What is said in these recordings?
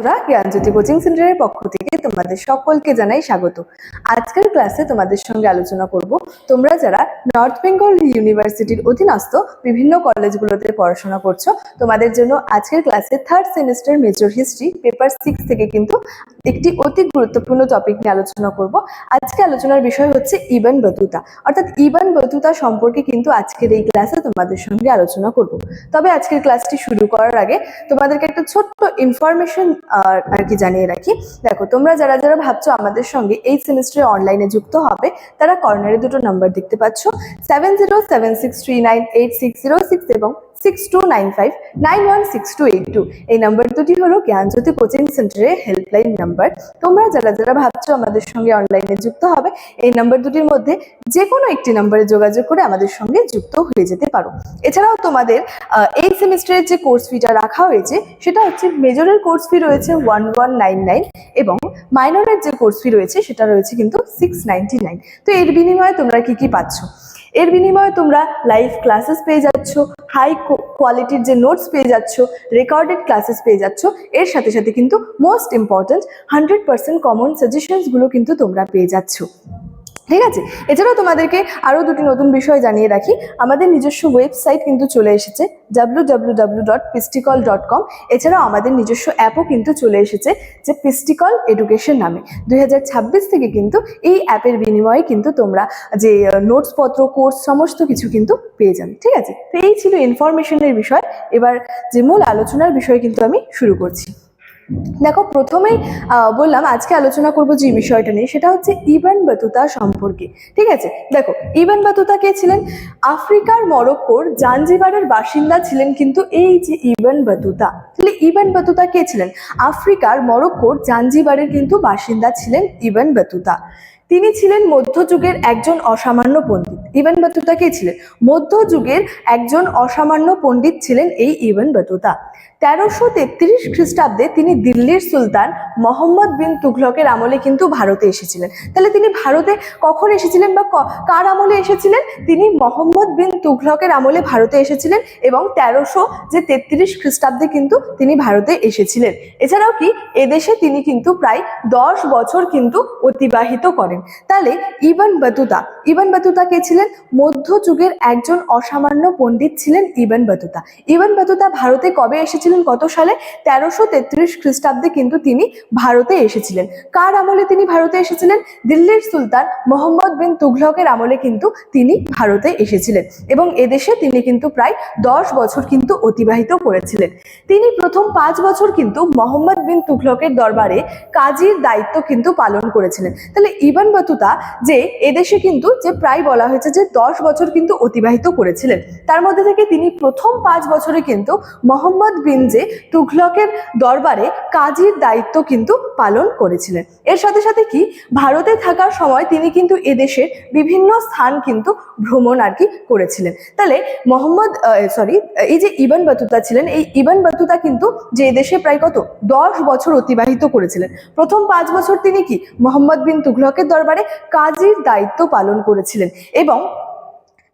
বন্ধুরা, জ্ঞানজ্যোতি কোচিং সেন্টারের পক্ষ থেকে তোমাদের সকলকে জানাই স্বাগত। আজকের ক্লাসে তোমাদের সঙ্গে আলোচনা করব, তোমরা যারা নর্থ বেঙ্গল ইউনিভার্সিটির অধীনস্থ বিভিন্ন কলেজগুলোতে পড়াশোনা করছ, তোমাদের জন্য আজকের ক্লাসে third semester major history paper six থেকে কিন্তু একটি অতি গুরুত্বপূর্ণ টপিক নিয়ে আলোচনা করব। আজকে আলোচনার বিষয় হচ্ছে ইবান বতুতা। অর্থাৎ ইবান বতুতা সম্পর্কে কিন্তু আজকের এই ক্লাসে তোমাদের সঙ্গে আলোচনা করব। তবে আজকের ক্লাসটি শুরু করার আগে তোমাদেরকে একটা ছোট্ট ইনফরমেশন আর আর কি জানিয়ে রাখি। দেখো, তোমরা যারা যারা ভাবছ আমাদের সঙ্গে এই সেমিস্টারে অনলাইনে যুক্ত হবে, তারা কর্নারে দুটো নাম্বার দেখতে পাচ্ছ seven zero seven six three nine eight six zero six এবং six two nine five nine one six two eight two এই নাম্বার দুটি হলো জ্ঞানজ্যোতি কোচিং সেন্টারের হেল্পলাইন নাম্বার তোমরা যারা যারা ভাবছ আমাদের সঙ্গে অনলাইনে যুক্ত হবে, এই নাম্বার দুটির মধ্যে যে কোনো একটি নাম্বারে যোগাযোগ করে আমাদের সঙ্গে যুক্ত হয়ে যেতে পারো। এছাড়াও তোমাদের এই সেমিস্টারের যে কোর্স ফিটা রাখা হয়েছে, সেটা হচ্ছে মেজরের কোর্স ফি রয়েছে ওয়ান ওয়ান নাইন নাইন এবং মাইনরের যে কোর্স ফি রয়েছে, সেটা রয়েছে কিন্তু সিক্স নাইনটি নাইন তো এর বিনিময়ে তোমরা কি কি পাচ্ছ? এর বিনিময়ে তোমরা লাইভ ক্লাসেস পেয়ে যাচ্ছ হাই কোয়ালিটির যে নোটস পেয়ে যাচ্ছ রেকর্ডেড ক্লাসেস পেয়ে যাচ্ছ, এর সাথে সাথে কিন্তু most important hundred percent common সাজেশনসগুলো কিন্তু তোমরা পেয়ে যাচ্ছ। ঠিক আছে? এছাড়াও তোমাদেরকে আরও দুটি নতুন বিষয় জানিয়ে রাখি। আমাদের নিজস্ব ওয়েবসাইট কিন্তু চলে এসেছে W dot pistical dot com এছাড়াও আমাদের নিজস্ব অ্যাপও কিন্তু চলে এসেছে যে পিস্টিকল এডুকেশন নামে। দু হাজার ছাব্বিশ থেকে কিন্তু এই অ্যাপের বিনিময়ে কিন্তু তোমরা যে নোটসপত্র কোর্স সমস্ত কিছু কিন্তু পেয়ে যাবে, ঠিক আছে? তো এই ছিল ইনফরমেশনের বিষয়। এবার যে মূল আলোচনার বিষয় কিন্তু আমি শুরু করছি। দেখো, প্রথমেই বললাম আজকে আলোচনা করব যে বিষয়টা নিয়ে, সেটা হচ্ছে ইবান বাতুতা সম্পর্কে, ঠিক আছে? দেখো ইবান বাতুতা কে ছিলেন? আফ্রিকার মরক্কোর জাঞ্জিবারের বাসিন্দা ছিলেন কিন্তু এই যে ইবান বাতুতা, তাহলে ইবান বাতুতা কে ছিলেন? আফ্রিকার মরক্কোর জাঞ্জিবারের কিন্তু বাসিন্দা ছিলেন ইবান বাতুতা। তিনি ছিলেন মধ্যযুগের একজন অসামান্য পণ্ডিত। ইবান বাতুতা কে ছিলেন? মধ্যযুগের একজন অসামান্য পণ্ডিত ছিলেন এই ইবান বাতুতা। তেরোশো তেত্রিশ খ্রিস্টাব্দে তিনি দিল্লির সুলতান মোহাম্মদ বিন তুঘলকের আমলে কিন্তু ভারতে এসেছিলেন। তাহলে তিনি ভারতে কখন এসেছিলেন বা কার আমলে এসেছিলেন? তিনি মোহাম্মদ বিন তুঘলকের আমলে ভারতে এসেছিলেন এবং তেরোশো যে তেত্রিশ খ্রিস্টাব্দে কিন্তু তিনি ভারতে এসেছিলেন। এছাড়াও কি, এদেশে তিনি কিন্তু প্রায় দশ বছর কিন্তু অতিবাহিত করেন। তাহলে ইবান বাতুতা ইবান বাতুতা কে ছিলেন? মধ্যযুগের একজন অসামান্য পণ্ডিত ছিলেন ইবান বাতুতা। ইবান বাতুতা ভারতে কবে এসেছিলেন? কত সালে? তেরোশো তেত্রিশ খ্রিস্টাব্দে কিন্তু তিনি ভারতে এসেছিলেন। কার আমলে তিনি ভারতে এসেছিলেন? দিল্লির সুলতান মোহাম্মদ বিন তুঘলকের আমলে কিন্তু তিনি ভারতে এসেছিলেন এবং এদেশে তিনি কিন্তু প্রায় দশ বছর কিন্তু অতিবাহিত করেছিলেন। তিনি প্রথম পাঁচ বছর কিন্তু মোহাম্মদ বিন তুঘলকের দরবারে কাজীর দায়িত্ব কিন্তু পালন করেছিলেন। তাহলে ইবান বাতুতা যে এদেশে কিন্তু যে প্রায় বলা হয়েছে যে দশ বছর কিন্তু অতিবাহিত করেছিলেন, তার মধ্যে থেকে তিনি প্রথম পাঁচ বছরে কিন্তু মোহাম্মদ বিন যে তুঘলকের দরবারে কাজীর দায়িত্ব কিন্তু পালন করেছিলেন। এর সাথে সাথে কি ভারতে থাকার সময় তিনি কিন্তু এদেশের বিভিন্ন স্থান কিন্তু ভ্রমণ আর কি করেছিলেন। তাহলে মোহাম্মদ সরি এই যে ইবান বাতুতা ছিলেন, এই ইবান বাতুতা কিন্তু যে দেশে প্রায় কত দশ বছর অতিবাহিত করেছিলেন। প্রথম পাঁচ বছর তিনি কি মোহাম্মদ বিন তুঘলকের দরবারে কাজীর দায়িত্ব পালন করেছিলেন এবং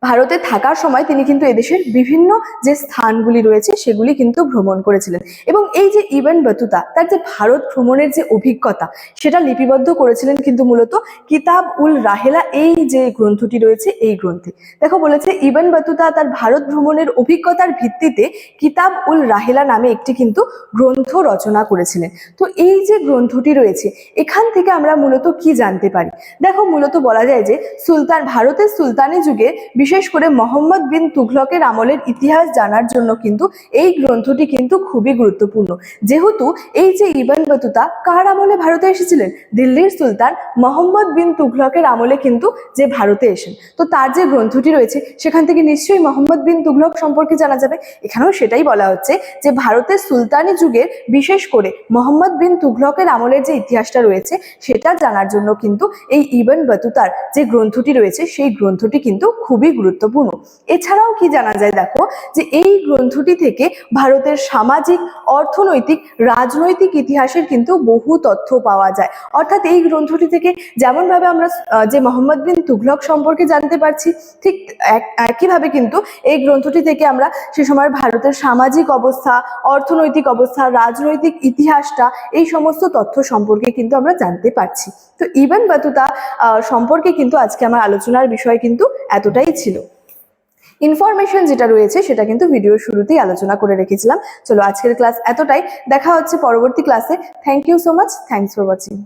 ভারতে থাকার সময় তিনি কিন্তু এদেশের বিভিন্ন যে স্থানগুলি রয়েছে, সেগুলি কিন্তু ভ্রমণ করেছিলেন। এবং এই যে ইবান বতুতা, তার যে ভারত ভ্রমণের যে অভিজ্ঞতা, সেটা লিপিবদ্ধ করেছিলেন কিন্তু মূলত কিতাব উল রাহেলা এই যে গ্রন্থটি রয়েছে, এই গ্রন্থে। দেখো, বলেছে ইবান বতুতা তার ভারত ভ্রমণের অভিজ্ঞতার ভিত্তিতে কিতাব উল রাহেলা নামে একটি কিন্তু গ্রন্থ রচনা করেছিলেন। তো এই যে গ্রন্থটি রয়েছে, এখান থেকে আমরা মূলত কি জানতে পারি? দেখো, মূলত বলা যায় যে সুলতান, ভারতের সুলতানি যুগে বিশেষ করে মোহাম্মদ বিন তুঘলকের আমলের ইতিহাস জানার জন্য কিন্তু এই গ্রন্থটি কিন্তু খুবই গুরুত্বপূর্ণ। যেহেতু এই যে ইবান বাতুতা কার আমলে ভারতে এসেছিলেন? দিল্লির সুলতান মোহাম্মদ বিন তুঘলকের আমলে কিন্তু যে ভারতে এসেন। তো তার যে গ্রন্থটি রয়েছে, সেখান থেকে নিশ্চয়ই মোহাম্মদ বিন তুঘলক সম্পর্কে জানা যাবে। এখানেও সেটাই বলা হচ্ছে যে ভারতের সুলতানি যুগের বিশেষ করে মোহাম্মদ বিন তুঘলকের আমলের যে ইতিহাসটা রয়েছে, সেটা জানার জন্য কিন্তু এই ইবান বাতুতার যে গ্রন্থটি রয়েছে, সেই গ্রন্থটি কিন্তু খুবই গুরুত্ব গুরুত্বপূর্ণ। এছাড়াও কি জানা যায় দেখো, যে এই গ্রন্থটি থেকে ভারতের সামাজিক, অর্থনৈতিক, রাজনৈতিক ইতিহাসের কিন্তু বহু তথ্য পাওয়া যায়। অর্থাৎ এই গ্রন্থটি থেকে যেমনভাবে আমরা যে মোহাম্মদ বিন তুঘলক সম্পর্কে জানতে পারছি, ঠিক এক- একইভাবে কিন্তু এই গ্রন্থটি থেকে আমরা সে সময় ভারতের সামাজিক অবস্থা, অর্থনৈতিক অবস্থা, রাজনৈতিক ইতিহাসটা, এই সমস্ত তথ্য সম্পর্কে কিন্তু আমরা জানতে পারছি। তো ইভেন বাতুতা সম্পর্কে কিন্তু আজকে আমার আলোচনার বিষয় কিন্তু এতটাই ছিল। ইনফরমেশন যেটা রয়েছে সেটা কিন্তু ভিডিওর শুরুতেই আলোচনা করে রেখেছিলাম। চলো আজকের ক্লাস এতটাই। দেখা হচ্ছে পরবর্তী ক্লাসে thank you so much thanks for watching